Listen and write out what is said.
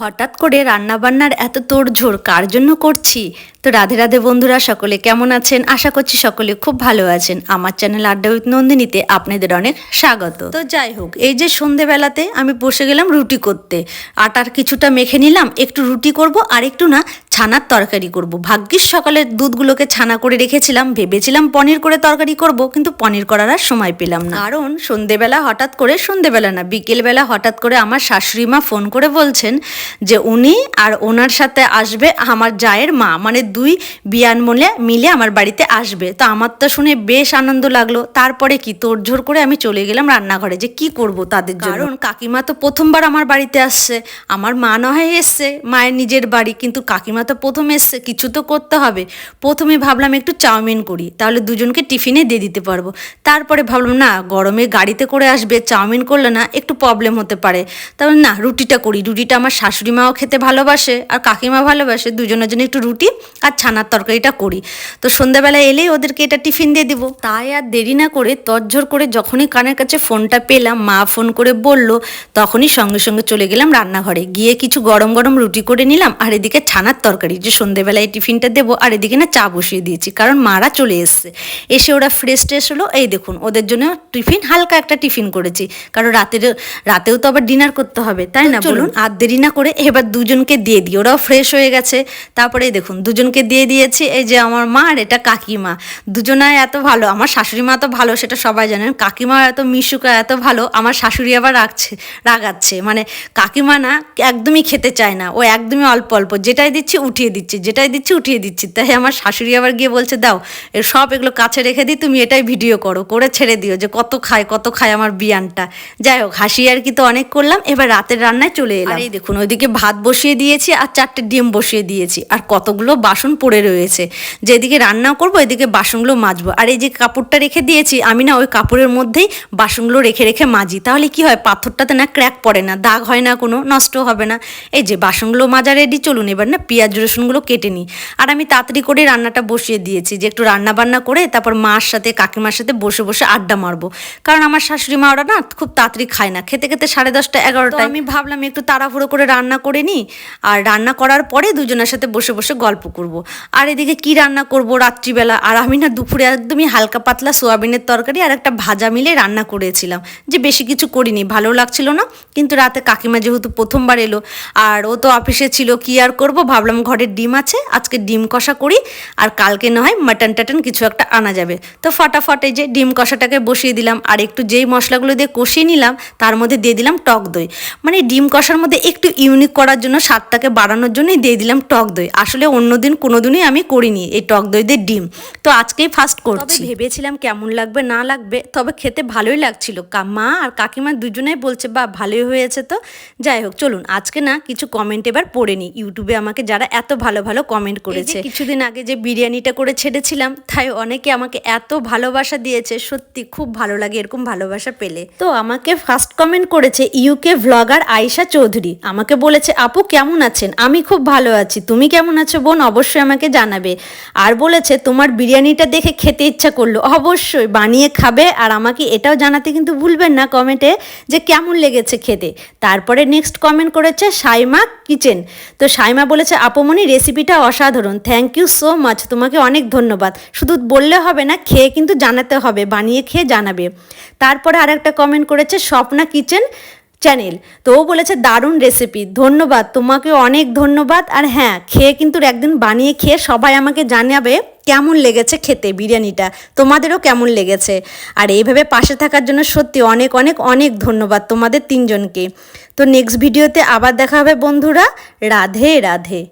হঠাৎ করে রান্নাবান্নার এত তোড়ঝোড় কার জন্য করছি? তো রাধে রাধে বন্ধুরা, সকলে কেমন আছেন? আশা করছি সকলে খুব ভালো আছেন। আমার চ্যানেল আড্ডা উইথ নন্দিনীতে আপনাদের অনেক স্বাগত। তো যাই হোক, এই যে সন্ধেবেলাতে আমি বসে গেলাম রুটি করতে। আটার কিছুটা মেখে নিলাম, একটু রুটি করব, আর একটু না ছানার তরকারি করব। ভাগ্যিস সকালে দুধগুলোকে ছানা করে রেখেছিলাম, ভেবেছিলাম পনির করে তরকারি করব, কিন্তু পনির করার আর সময় পেলাম না। কারণ সন্ধেবেলা হঠাৎ করে, সন্ধেবেলা না, বিকেলবেলা হঠাৎ করে আমার শাশুড়ি মা ফোন করে বলছেন যে উনি আর ওনার সাথে আসবে আমার জায়ের মা মানে দুই বিয়ান মলে আমার বাড়িতে আসবে। তো আমার তো শুনে বেশ আনন্দ লাগল। তারপরে কি, তোড়ঝোড় করে আমি চলে গেলাম রান্নাঘরে যে কি করব তাদের কারণ কাকিমা তো প্রথমবার আমার বাড়িতে আসছে, আমার মা না হয় এসছে, মায়ের নিজের বাড়ি, কিন্তু কাকিমা তো প্রথম এসছে, কিছু তো করতে হবে। প্রথমে ভাবলাম একটু চাউমিন করি, তাহলে দুজনকে টিফিনে দিয়ে দিতে পারব। তারপরে ভাবলাম, না, গরমে গাড়িতে করে আসবে, চাউমিন করলে না একটু প্রবলেম হতে পারে। তাহলে না, রুটিটা করি। রুটিটা আমার শাশুড়ি মাও খেতে ভালোবাসে, আর কাকিমা ভালোবাসে, দুজনের জন্য একটু রুটি আর ছানার তরকারিটা করি। তো সন্ধ্যাবেলা এলেই ওদেরকে এটা টিফিন দিয়ে দিব। তাই আর দেরি না করে তজ্জর করে যখনই কানের কাছে ফোনটা পেলাম, মা ফোন করে বলল, তখনই সঙ্গে সঙ্গে চলে গেলাম রান্নাঘরে। গিয়ে কিছু গরম গরম রুটি করে নিলাম, আর এদিকে ছানার তরকারি যে সন্ধ্যেবেলায় এই টিফিনটা দেবো আর এদিকে না চা বসিয়ে দিয়েছি কারণ মারা চলে এসছে। এসে ওরা ফ্রেশ ট্রেশ হলো এই দেখুন ওদের জন্য টিফিন হালকা একটা টিফিন করেছি। কারণ রাতের রাতেও তো আবার ডিনার করতে হবে তাই না? বলুন আর দেরি না করে এবার দুজনকে দিয়ে দিই ওরাও ফ্রেশ হয়ে গেছে। তারপরে দেখুন দুজনকে দিয়ে দিয়েছি এই যে আমার মা আর এটা কাকিমা। দুজনায় এত ভালো আমার শাশুড়ি মা তো ভালো সেটা সবাই জানেন। কাকিমা এত মিশুকা এত ভালো আমার শাশুড়ি আবার রাখছে রাগাচ্ছে। মানে কাকিমা না একদমই খেতে চায় না ও একদমই অল্প অল্প। যেটাই দিচ্ছি উঠিয়ে দিচ্ছি, যেটাই দিচ্ছি উঠিয়ে দিচ্ছি। তাই আমার শাশুড়ি আবার গিয়ে বলছে, দাও এ সব এগুলো কাছে রেখে দিই, তুমি এটাই ভিডিও করো, করে ছেড়ে দিও যে কত খায় কত খায় আমার বিয়ানটা। যাই হোক, হাসি আর কি তো অনেক করলাম, এবার রাতের রান্নায় চলে এলাম। এই দেখুন, ওইদিকে ভাত বসিয়ে দিয়েছি আর চারটে ডিম বসিয়ে দিয়েছি, আর কতগুলো বাসন পড়ে রয়েছে। যেদিকে রান্না করব এদিকে বাসনগুলো মাজবো। আর এই যে কাপড়টা রেখে দিয়েছি, আমি না ওই কাপড়ের মধ্যেই বাসনগুলো রেখে রেখে মাজি। তাহলে কি হয়, পাথরটাতে না ক্র্যাক পড়ে না, দাগ হয় না কোনো, নষ্ট হবে না। এই যে বাসনগুলো মাজা রেডি, চলুন এবার না পেঁয়াজ রসুনগুলো কেটে নিই। আর আমি তাড়াতাড়ি করে রান্নাটা বসিয়ে দিয়েছি যে একটু রান্না বান্না করে তারপর মার সাথে কাকিমার সাথে বসে বসে আড্ডা মারবো। কারণ আমার শাশুড়ি মা ওরা না খুব তাড়াতাড়ি খায় না। খেতে খেতে সাড়ে দশটা এগারোটা আমি ভাবলাম একটু তাড়াহুড়ো করে রান্না করে নিই। আর রান্না করার পরে দুজনের সাথে বসে বসে গল্প করব। আর এদিকে কি রান্না করব রাত্রিবেলা? আর আমি না দুপুরে একদমই হালকা পাতলা সোয়াবিনের তরকারি আর একটা ভাজা মিলে রান্না করেছিলাম। যে বেশি কিছু করিনি ভালো লাগছিল না। কিন্তু রাতে কাকিমা যেহেতু প্রথমবার এলো আর ও তো অফিসে ছিল কি আর করব ভাবলাম ঘরের ডিম আছে আজকে ডিম কষা করি আর কালকে না হয় মাটন টাটন কিছু একটা আনা যাবে। তো ফটাফট এই যে ডিম কষাটাকে বসিয়ে দিলাম আর একটু যেই মশলাগুলো দিয়ে কষিয়ে নিলাম তার মধ্যে দিয়ে দিলাম টক দই। মানে ডিম কষার মধ্যে একটু ইউনিক করার জন্য স্বাদটাকে বাড়ানোর জন্যই দিয়ে দিলাম টক দই। আসলে অন্যদিন কোনোদিনই আমি করিনি এই টক দই দিয়ে ডিম। তো আজকেই ফার্স্ট করছি। ভেবেছিলাম কেমন লাগবে না লাগবে তবে খেতে ভালোই লাগছিল। কা- মা আর কাকিমা দুজনেই বলছে বা ভালোই হয়েছে তো। যাই হোক চলুন আজকে না কিছু কমেন্ট এবার পড়ে নি ইউটিউবে আমাকে যারা এত ভালো ভালো কমেন্ট করেছে। কিছুদিন আগে যে বিরিয়ানিটা করে ছেড়েছিলাম তাই অনেকে আমাকে এত ভালোবাসা দিয়েছে সত্যি খুব ভালো লাগে এরকম ভালোবাসা পেলে। তো আমাকে ফার্স্ট কমেন্ট করেছে ইউকে ভ্লগার আয়েশা চৌধুরী। আমাকে বলেছে আপু কেমন আছেন? আমি খুব ভালো আছি। তুমি কেমন আছো বোন? অবশ্যই আমাকে জানাবে। আর বলেছে তোমার বিরিয়ানিটা দেখে খেতে ইচ্ছা করল। অবশ্যই বানিয়ে খাবে আর আমাকে এটাও জানাতে কিন্তু ভুলবেন না কমেন্টে যে কেমন লেগেছে খেতে। তারপরে নেক্সট কমেন্ট করেছে সাইমা কিচেন। তো সাইমা বলেছে আপমনি রেসিপিটা অসাধারণ। থ্যাংক ইউ সো মাচ তোমাকে অনেক ধন্যবাদ। শুধু বললে হবে না, খেয়ে কিন্তু জানাতে হবে, বানিয়ে খেয়ে জানাবে। তারপরে আরেকটা কমেন্ট করেছে স্বপ্না কিচেন চ্যানেল তো ও বলেছে, দারুণ রেসিপি ধন্যবাদ। তোমাকে অনেক ধন্যবাদ। আর হ্যাঁ খেয়ে কিন্তু একদিন বানিয়ে খেয়ে সবাই আমাকে জানাবে কেমন লেগেছে খেতে বিরিয়ানিটা। তোমাদেরও কেমন লেগেছে। আর এইভাবে পাশে থাকার জন্য সত্যি অনেক অনেক অনেক ধন্যবাদ তোমাদের তিনজনকে। তো নেক্সট ভিডিওতে আবার দেখা হবে বন্ধুরা। রাধে রাধে।